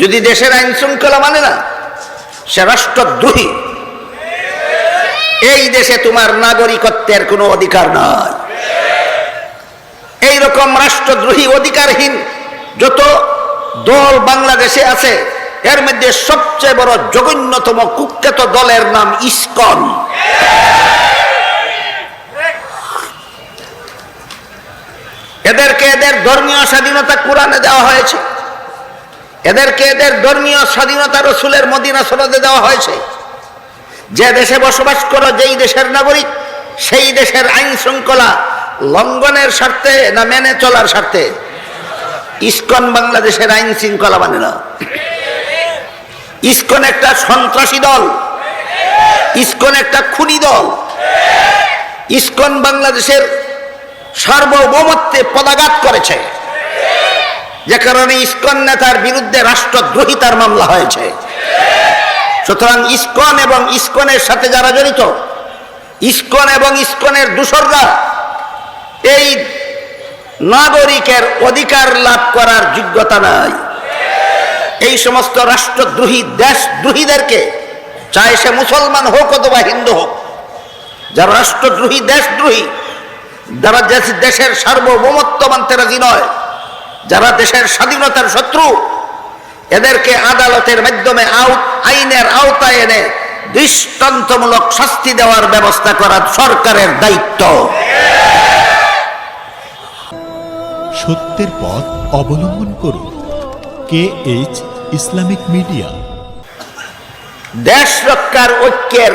যদি দেশের আইন শৃঙ্খলা মানে না, সে রাষ্ট্রদ্রোহী। এই দেশে তোমার নাগরিকত্বের কোনো অধিকার নাই। এই রকম রাষ্ট্রদ্রোহী অধিকারহীন যত দল বাংলাদেশে আছে, এর মধ্যে সবচেয়ে বড় জঘন্যতম কুখ্যাত দলের নাম ইস্কন। এদেরকে এদের ধর্মীয় স্বাধীনতা কোরআনে দেওয়া হয়েছে। এদেরকে এদের ধর্মীয় স্বাধীনতা রসুলের মদিনা সনদে দেওয়া হয়েছে। যে দেশে বসবাস করো, যেই দেশের নাগরিক, সেই দেশের আইন শৃঙ্খলা লঙ্ঘনের স্বার্থে না মেনে চলার স্বার্থে ইস্কন বাংলাদেশের আইন শৃঙ্খলা মানে না। ইস্কন একটা সন্ত্রাসী দল। ইস্কন একটা খুনি দল। ইস্কন বাংলাদেশের সার্বভৌমত্বে পদাঘাত করেছে। যে কারণে ইস্কন নেতার বিরুদ্ধে রাষ্ট্রদ্রোহিতার মামলা হয়েছে। সুতরাং ইস্কন এবং ইস্কনের সাথে যারা জড়িত, ইস্কন এবং ইস্কনের দূষররা, এই নাগরিকের অধিকার লাভ করার যোগ্যতা নাই। এই সমস্ত রাষ্ট্রদ্রোহী, দেশদ্রোহীদেরকে চাই সে মুসলমান হোক অথবা হিন্দু হোক, যারা রাষ্ট্রদ্রোহী, দেশদ্রোহী, যারা দেশের সার্বভৌমত্ব মানতে রাজি নয় যারা দেশের স্বাধীনতার শত্রু এদেরকে আদালতের মাধ্যমে আইনের আওতায় এনে দৃষ্টান্তমূলক শাস্তি দেওয়ার ব্যবস্থা করা সরকারের দায়িত্ব। সত্যের পথ অবলম্বন করুন। K H Islamic media. দেশ রক্ষার ঐক্যের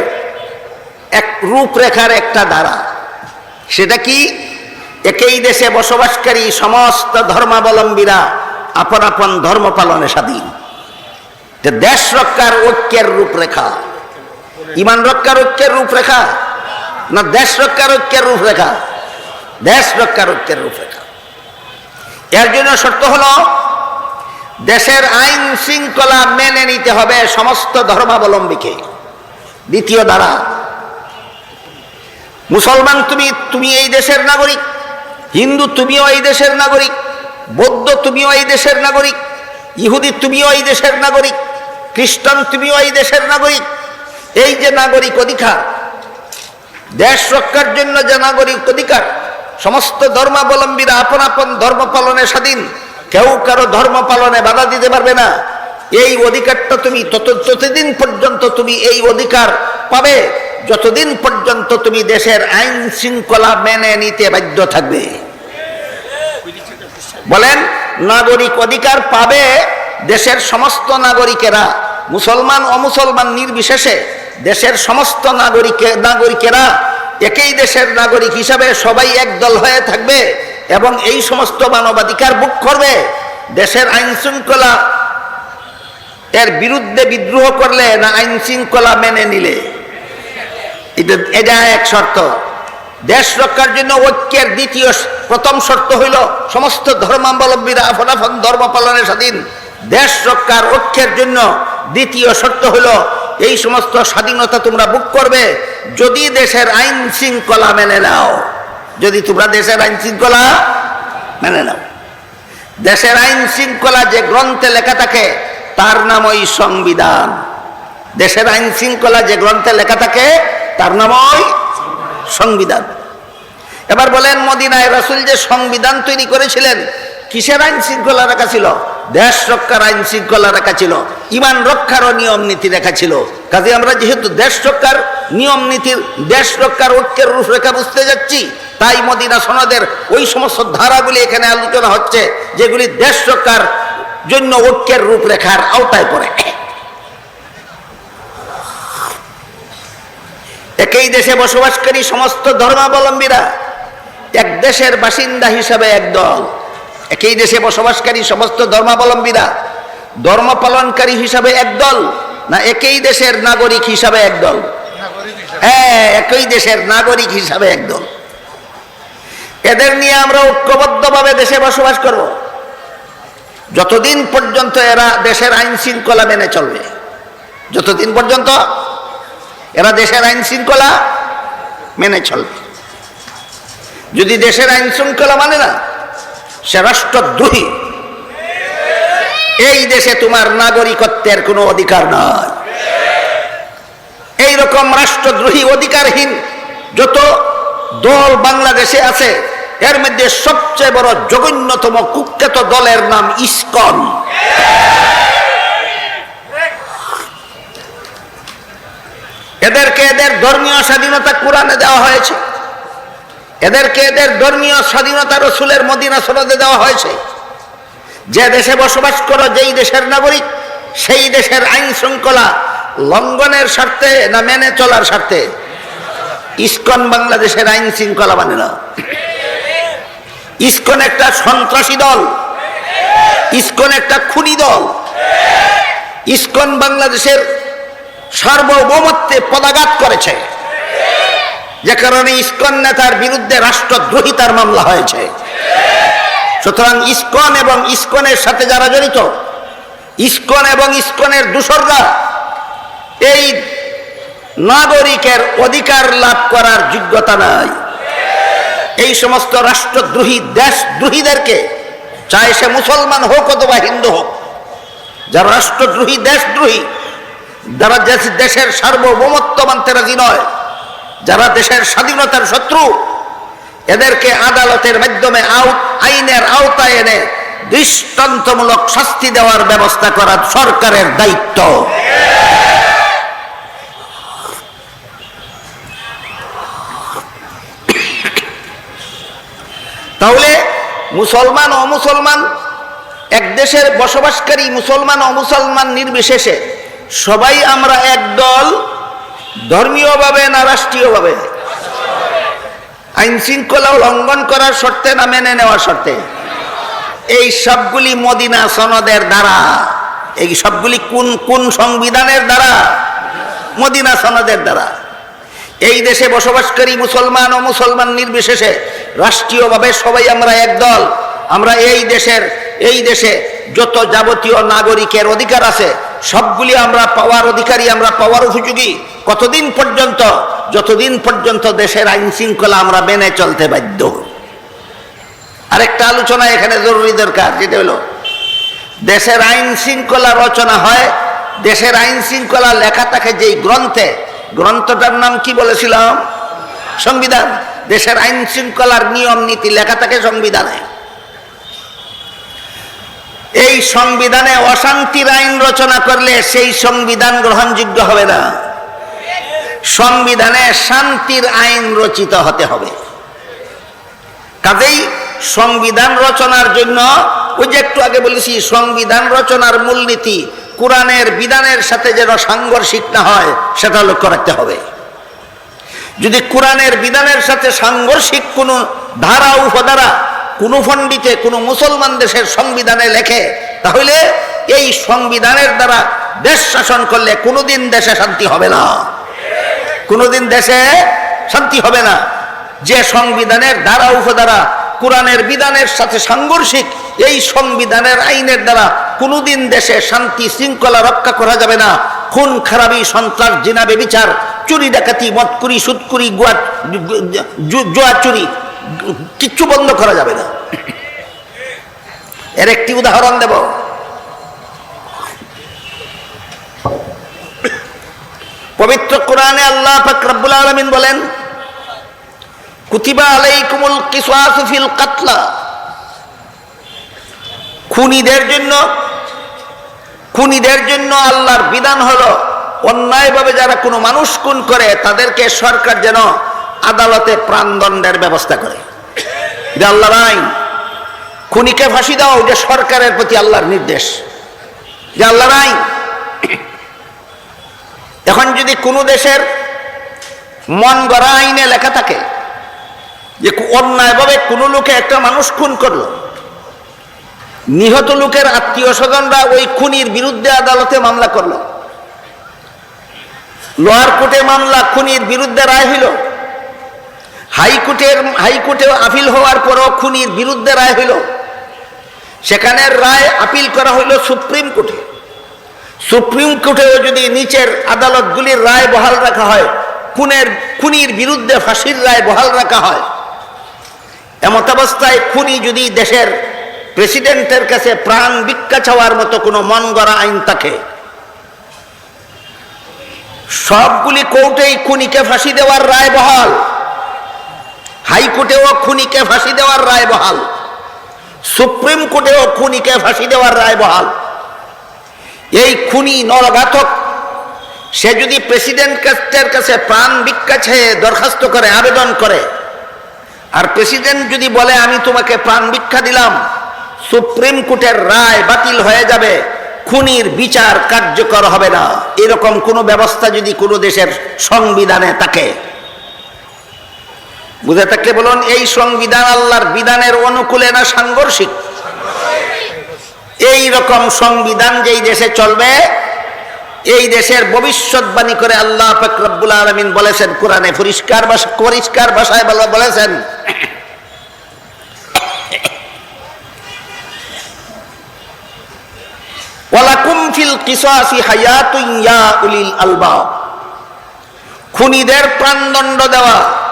এক রূপরেখার একটা ধারা। সেটা কি? একই দেশে বসবাসকারী সমস্ত ধর্মাবলম্বীরা আপন আপন ধর্ম পালনে স্বাধীন। যে দেশ রক্ষার ঐক্যের রূপরেখা। ইমান রক্ষার ঐক্যের রূপরেখা না দেশ রক্ষার ঐক্যের রূপরেখা? দেশ রক্ষার ঐক্যের রূপরেখা। এর জন্য শর্ত হলো, দেশের আইন শৃঙ্খলা মেনে নিতে হবে সমস্ত ধর্মাবলম্বীকে। দ্বিতীয় দ্বারা, মুসলমান তুমি তুমি এই দেশের নাগরিক। হিন্দু তুমিও এই দেশের নাগরিক, বৌদ্ধ তুমিও এই দেশের নাগরিক, ইহুদি তুমিও এই দেশের নাগরিক, খ্রিস্টান তুমিও এই দেশের নাগরিক। এই যে নাগরিক অধিকার, দেশ রক্ষার জন্য যে নাগরিক অধিকার, সমস্ত ধর্মাবলম্বীরা আপন আপন ধর্ম পালনে স্বাধীন, কেউ কারও ধর্ম পালনে বাধা দিতে পারবে না। এই অধিকারটা তুমি তত, ততদিন পর্যন্ত তুমি এই অধিকার পাবে, যতদিন পর্যন্ত তুমি দেশের আইন শৃঙ্খলা মেনে নিতে বাধ্য থাকবে। বলেন, নাগরিক অধিকার পাবে দেশের সমস্ত নাগরিকেরা, মুসলমান অমুসলমান নির্বিশেষে দেশের সমস্ত নাগরিকে, নাগরিকেরা, একই দেশের নাগরিক হিসাবে সবাই একদল হয়ে থাকবে এবং এই সমস্ত মানবাধিকার বুক করবে। দেশের আইন শৃঙ্খলা এর বিরুদ্ধে বিদ্রোহ করলে না আইন শৃঙ্খলা মেনে নিলে? এটা এটা এক শর্ত। দেশ রক্ষার জন্য ঐক্যের দ্বিতীয় প্রথম শর্ত হইল সমস্ত ধর্মাবলম্বীরা আপন ধর্ম পালনে স্বাধীন। দেশ রক্ষার ঐক্যের জন্য দ্বিতীয় শর্ত হইল এই সমস্ত স্বাধীনতা তোমরা বুক করবে যদি দেশের আইন শৃঙ্খলা মেনে নাও। যদি তোমরা দেশের আইন শৃঙ্খলা মেনে নাও। দেশের আইন শৃঙ্খলা যে গ্রন্থে লেখা থাকে, তার নাম ওই সংবিধান। দেশের আইন শৃঙ্খলা যে গ্রন্থে লেখা থাকে, তার নাম ওই সংবিধান। এবার বলেন, মদিনায় রাসুল যে সংবিধান তৈরি করেছিলেন, কিসের আইন শৃঙ্খলা রাখা ছিল? দেশ রক্ষার আইন শৃঙ্খলা রাখা ছিল। ইমান রক্ষারও নিয়ম নীতি রাখা ছিল। কাজে আমরা যেহেতু দেশ রক্ষার নিয়ম নীতির, দেশ রক্ষার ঐক্যের রূপরেখা বুঝতে যাচ্ছি, তাই মদিনা সনদের ওই সমস্ত ধারাগুলি এখানে আলোচনা হচ্ছে, যেগুলি দেশ রক্ষার জন্য ঐক্যের রূপরেখার আওতায় পড়ে। একই দেশে বসবাসকারী সমস্ত ধর্মাবলম্বীরা এক দেশের বাসিন্দা হিসাবে এক দল। একই দেশে বসবাসকারী সমস্ত ধর্মাবলম্বীরা ধর্ম পালনকারী হিসাবে এক দল না একই দেশের নাগরিক হিসাবে এক দল? হ্যাঁ একই দেশের নাগরিক হিসাবে এক দল। এদের নিয়ে আমরা ঐক্যবদ্ধভাবে দেশে বসবাস করব। যতদিন পর্যন্ত এরা দেশের আইন শৃঙ্খলা মেনে চলবে যতদিন পর্যন্ত এরা দেশের আইন শৃঙ্খলা মেনে চলবে। যদি দেশের আইন শৃঙ্খলা মানে না, সে রাষ্ট্রদ্রোহী। এই দেশে তোমার নাগরিকত্বের কোনো অধিকার নাই। এই রকম রাষ্ট্রদ্রোহী অধিকারহীন যত দল বাংলাদেশে আছে, এর মধ্যে সবচেয়ে বড় জঘন্যতম কুখ্যাত দলের নাম ইসকন। এদেরকে এদের ধর্মীয় স্বাধীনতা কোরআনে দেওয়া হয়েছে। এদেরকে এদের ধর্মীয় স্বাধীনতা রসুলের মদিনা সনদে দেওয়া হয়েছে। যে দেশে বসবাস করো, যেই দেশের নাগরিক, সেই দেশের আইন শৃঙ্খলা লঙ্ঘনের স্বার্থে না মেনে চলার স্বার্থে ইস্কন বাংলাদেশের আইন শৃঙ্খলা মানে না। ইস্কন একটা সন্ত্রাসী দল। ইস্কন একটা খুনি দল। ইস্কন বাংলাদেশের সার্বভৌমত্বে পদাঘাত করেছে। যে কারণে ইস্কন নেতার বিরুদ্ধে রাষ্ট্রদ্রোহিতার মামলা হয়েছে। সুতরাং ইস্কন এবং ইস্কনের সাথে যারা জড়িত, ইস্কন এবং ইস্কনের দূষররা এই নাগরিকের অধিকার লাভ করার যোগ্যতা নাই। এই সমস্ত রাষ্ট্রদ্রোহী, দেশদ্রোহীদেরকে চাই সে মুসলমান হোক অথবা হিন্দু হোক, যারা রাষ্ট্রদ্রোহী, দেশদ্রোহী যারা দেশের সার্বভৌমত্ব মানতে রাজি নয়, যারা দেশের স্বাধীনতার শত্রু, এদেরকে আদালতের মাধ্যমে আইনের আওতায় এনে দৃষ্টান্তমূলক শাস্তি দেওয়ার ব্যবস্থা করা সরকারের দায়িত্ব। তাহলে মুসলমান ও মুসলমান এক দেশের বসবাসকারী মুসলমান ও মুসলমান নির্বিশেষে সবাই আমরা এক দল, ধর্মীয়ভাবে না রাষ্ট্রীয়ভাবে? আইন শৃঙ্খলা লঙ্ঘন করার শর্তে না মেনে নেওয়ার শর্তে? এই সবগুলি মদিনা সনদের দ্বারা। এই সবগুলি কোন কোন সংবিধানের দ্বারা? মদিনা সনদের দ্বারা। এই দেশে বসবাসকারী মুসলমান ও মুসলমান নির্বিশেষে রাষ্ট্রীয়ভাবে সবাই আমরা একদল আমরা এই দেশের, এই দেশে যত যাবতীয় নাগরিকের অধিকার আছে সবগুলি আমরা পাওয়ার অধিকারী, আমরা পাওয়ার উপযোগী। কতদিন পর্যন্ত? যতদিন পর্যন্ত দেশের আইন শৃঙ্খলা আমরা মেনে চলতে বাধ্য। আরেকটা আলোচনা এখানে জরুরি দরকার, যেটা হলো, দেশের আইন শৃঙ্খলা রচনা হয়, দেশের আইন শৃঙ্খলা লেখা থাকে যেই গ্রন্থে, গ্রন্থটার নাম কি বলেছিলাম? সংবিধান। দেশের আইন শৃঙ্খলার নিয়ম নীতি লেখা থাকে সংবিধানে। এই সংবিধানে অশান্তির আইন রচনা করলে সেই সংবিধান গ্রহণযোগ্য হবে না। সংবিধানে শান্তির আইন রচিত হতে হবে। কাজেই সংবিধান রচনার জন্য, ওই যে একটু আগে বলেছি, সংবিধান রচনার মূলনীতি কোরআনের বিধানের সাথে যেন সাংঘর্ষিক না হয়, সেটা লক্ষ্য রাখতে হবে। যদি কোরআনের বিধানের সাথে সাংঘর্ষিক কোনো ধারা, উপধারা কোনো ফন্ডিতে কোনো মুসলমান দেশের সংবিধানে লেখে, তাহলে এই সংবিধানের দ্বারা দেশ শাসন করলে কোনোদিন দেশে শান্তি হবে না। কোনোদিন দেশে শান্তি হবে না। যে সংবিধানের দ্বারা, উপদ্বারা, কোরআনের বিধানের সাথে সাংঘর্ষিক, এই সংবিধানের আইনের দ্বারা কোনোদিন দেশে শান্তি শৃঙ্খলা রক্ষা করা যাবে না। খুন, খারাপি, সন্ত্রাস জিনাবে বিচার চুরি, ডাকাতি, মদকুরি, সুদকুরি, গুয়া জুয়া, চুরি কিচ্ছু বন্ধ করা যাবে না। এর একটি উদাহরণ দেব। পবিত্র কোরআনে আল্লাহ পাক রব্বুল আলামিন বলেন, কুতিবা আলাইকুমুল কিসাসু কাতলা। খুনিদের জন্য খুনিদের জন্য আল্লাহর বিধান হলো, অন্যায়ভাবে যারা কোনো মানুষ খুন করে, তাদেরকে সরকার যেন আদালতে প্রাণদণ্ডের ব্যবস্থা করে। এটা আল্লাহর আইন খুনিকে ফাঁসি দাও, যে সরকারের প্রতি আল্লাহর নির্দেশ। যে আল্লাহর আইন এখন যদি কোনো দেশের মন গড়া আইনে লেখা থাকে যে অন্যায়ভাবে কোনো লোকে একটা মানুষ খুন করল, নিহত লোকের আত্মীয় স্বজনরা ওই খুনির বিরুদ্ধে আদালতে মামলা করল, লোয়ার কোর্টে মামলা খুনির বিরুদ্ধে রায় হইল হাইকোর্টের হাইকোর্টে আপিল হওয়ার পরও খুনির বিরুদ্ধে রায় হইল। সেখানের রায় আপিল করা হইল সুপ্রিম কোর্টে। সুপ্রিম কোর্টেও যদি নিচের আদালতগুলির রায় বহাল রাখা হয়, খুনের, খুনির বিরুদ্ধে ফাঁসির রায় বহাল রাখা হয়। এমতাবস্থায় খুনি যদি দেশের প্রেসিডেন্টের কাছে প্রাণ ভিক্ষা চাওয়ার মতো কোনো মন গড়া আইন থাকে, সবগুলি কোর্টেই খুনিকে ফাঁসি দেওয়ার রায় বহাল। হাইকোর্টেও খুনিকে ফাঁসি দেওয়ার রায় বহাল। সুপ্রিম কোর্টেও খুনিকে ফাঁসি দেওয়ার রায় বহাল। এই খুনি নরঘাতক, সে যদি প্রেসিডেন্টের কাছে প্রাণ ভিক্ষা চেয়ে দরখাস্ত করে, আবেদন করে, আর প্রেসিডেন্ট যদি বলে, আমি তোমাকে প্রাণ ভিক্ষা দিলাম সুপ্রিম কোর্টের রায় বাতিল হয়ে যাবে। খুনির বিচার কার্যকর হবে না। এরকম কোনো ব্যবস্থা যদি কোনো দেশের সংবিধানে থাকে। বুঝে থাকলে বলুন, এই সংবিধান আল্লাহর বিধানের অনুকূলে না সাংঘর্ষিক? এই রকম সংবিধান যেই দেশে চলবে, এই দেশের ভবিষ্যৎবাণী করে আল্লাহ ফকরবুল আলমিন বলেছেন, কোরআনে পরিষ্কার পরিষ্কার ভাষায় বলে- বলেছেন। ইয়া উলিল আলবাব। খুনিদের প্রাণদণ্ড দেওয়া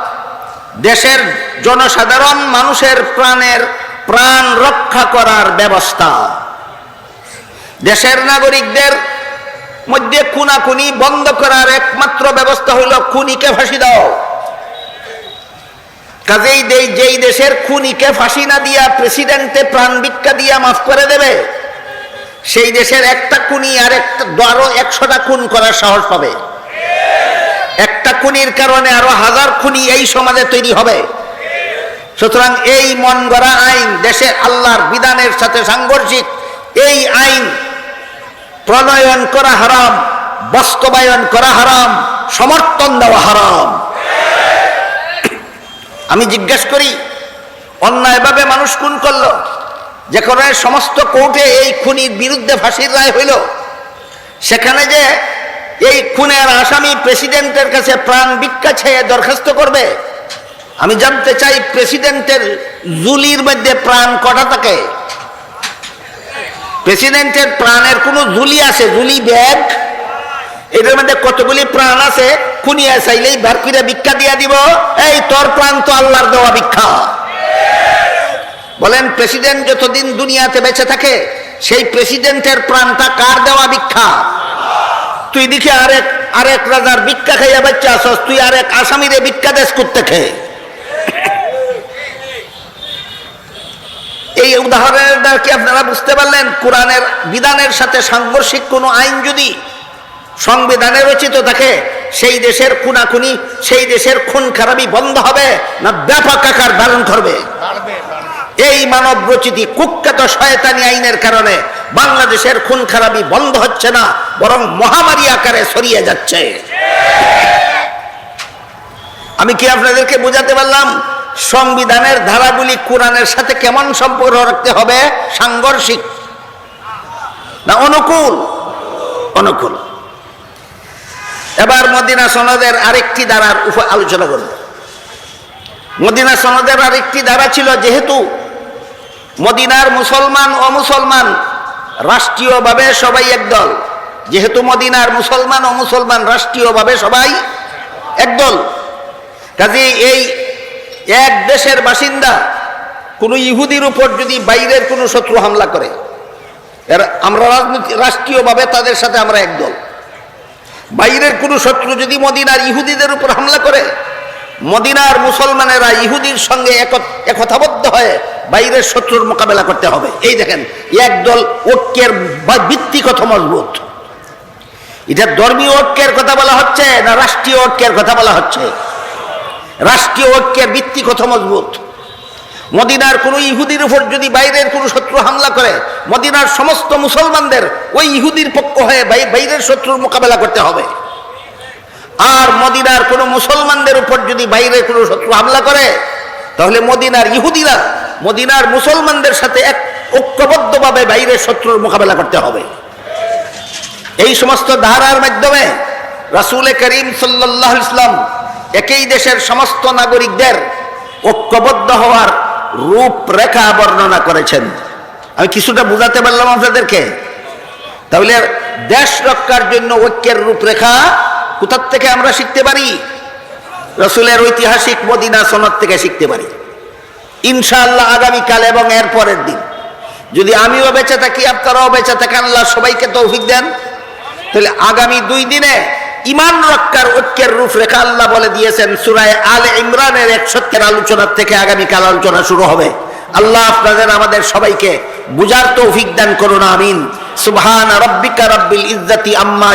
দেশের জনসাধারণ মানুষের প্রাণের প্রাণ রক্ষা করার ব্যবস্থা। দেশের নাগরিকদের মধ্যে খুনাখুনি বন্ধ করার একমাত্র ব্যবস্থা হইল খুনিকে ফাঁসি দাও। কাজেই যেই দেশের খুনিকে ফাঁসি না দিয়া প্রেসিডেন্টে প্রাণ ভিক্ষা দিয়া মাফ করে দেবে, সেই দেশের একটা খুনি আর একটা আরও একশোটা খুন করার সাহস পাবে। একটা খুনির কারণে আরও হাজার খুনি এই সমাজে তৈরি হবে। সুতরাং এই মন গড়া আইন দেশে আল্লাহর বিধানের সাথে সাংঘর্ষিক, এই আইন প্রণয়ন করা হারাম, বাস্তবায়ন করা হারাম, সমর্থন দেওয়া হারাম। আমি জিজ্ঞেস করি, অন্যায়ভাবে মানুষ খুন করল? যে যেখানে সমস্ত কোর্টে এই খুনির বিরুদ্ধে ফাঁসির রায় হইল, সেখানে যে এই খুনের আসামি প্রেসিডেন্টের কাছে প্রাণ ভিক্ষা চেয়ে দরখাস্ত করবে। আমি জানতে চাই প্রেসিডেন্টের জুলির মধ্যে প্রাণ কটা থাকে? প্রেসিডেন্টের প্রাণের কোনো জুলি আছে? জুলি ব্যাগ? এটার মধ্যে কতগুলি প্রাণ আছে? খুনিয়া চাইলেই বার করে ভিক্ষা দিয়া দিব। এই, তোর প্রাণ তো আল্লাহর দেওয়া ভিক্ষা। বলেন, প্রেসিডেন্ট যতদিন দুনিয়াতে বেঁচে থাকে, সেই প্রেসিডেন্টের প্রাণটা কার দেওয়া ভিক্ষা? তুই দেখে আরেক আরেক রাজার ভিক্ষা খাইয়া বাচ্চা আসস তুই আরেক আসামিরে ভিক্ষা দেশ করতে খেয়ে এই উদাহরণের দ্বারা কি আপনারা বুঝতে পারলেন? কোরআনের বিধানের সাথে সাংঘর্ষিক কোনো আইন যদি সংবিধানে রচিত থাকে, সেই দেশের খুনাখুনি, সেই দেশের খুন খারাপি বন্ধ হবে না, ব্যাপক আকার ধারণ করবে। এই মানব রচিতি কুখ্যাত শয়তানি আইনের কারণে বাংলাদেশের খুন খারাপি বন্ধ হচ্ছে না, বরং মহামারী আকারে ছড়িয়ে যাচ্ছে। আমি কি আপনাদেরকে বোঝাতে পারলাম? সংবিধানের ধারাগুলি কোরআনের সাথে কেমন সম্পর্ক রাখতে হবে? সাংঘর্ষিক না অনুকূল? অনুকূল। এবার মদিনা সনদের আরেকটি ধারার উপর আলোচনা করব। মদিনা সনদের আরেকটি ধারা ছিল যেহেতু মদিনার মুসলমান ও মুসলমান রাষ্ট্রীয়ভাবে সবাই একদল। যেহেতু মদিনার মুসলমান ও মুসলমান রাষ্ট্রীয়ভাবে সবাই একদল। কাজে এই এক দেশের বাসিন্দা কোনো ইহুদির উপর যদি বাইরের কোনো শত্রু হামলা করে, এর আমরা রাজনীতি রাষ্ট্রীয়ভাবে তাদের সাথে আমরা একদল। বাইরের কোনো শত্রু যদি মদিনার ইহুদিদের উপর হামলা করে মদিনার মুসলমানেরা ইহুদির সঙ্গে একতাবদ্ধ হয়ে বাইরের শত্রুর মোকাবেলা করতে হবে। এই দেখেন, একদল ঐক্যের ভিত্তি কত মজবুত। এটা ধর্মীয় ঐক্যের কথা বলা হচ্ছে না রাষ্ট্রীয় ঐক্যের কথা বলা হচ্ছে? রাষ্ট্রীয় ঐক্যের ভিত্তি কত মজবুত। মদিনার কোনো ইহুদির উপর যদি বাইরের কোনো শত্রু হামলা করে, মদিনার সমস্ত মুসলমানদের ওই ইহুদির পক্ষ হয়ে বাইরের শত্রুর মোকাবেলা করতে হবে। আর মদিনার কোনো মুসলমানদের উপর যদি বাইরের কোনো শত্রু হামলা করে, তাহলে মদিনার ইহুদিরা মদিনার মুসলমানদের সাথে এক ঐক্যবদ্ধভাবে বাইরের শত্রুর মোকাবেলা করতে হবে। এই সমস্ত ধারার মাধ্যমে রাসুল করিম সাল্লাহ ইসলাম একই দেশের সমস্ত নাগরিকদের ঐক্যবদ্ধ হওয়ার রূপরেখা বর্ণনা করেছেন। আমি কিছুটা বুঝাতে পারলাম আপনাদেরকে। তাহলে দেশ রক্ষার জন্য ঐক্যের রূপরেখা কোথার থেকে আমরা শিখতে পারি? রসুলের ঐতিহাসিক মদিনা সনদ থেকে শিখতে পারি। ইনশাআল্লাহ আগামীকাল এবং এর পরের দিন। যদি আমিও বেঁচে থাকি, আপনারাও বেঁচে থাকেন, আল্লাহ সবাইকে তৌফিক দেন। তাহলে আগামী দুই দিনে ইমান রক্ষার ঐক্যের রূপরেখা আল্লাহ বলে দিয়েছেন, সুরায় আল ইমরানের একসত্যের আলোচনার থেকে আগামীকাল আলোচনা শুরু হবে। আল্লাহ আপনাদের, আমাদের সবাইকে বুঝার তৌফিক দান করুন, আমিন। সুবহান রব্বিকা রব্বিল ইজ্জাতি আম্মা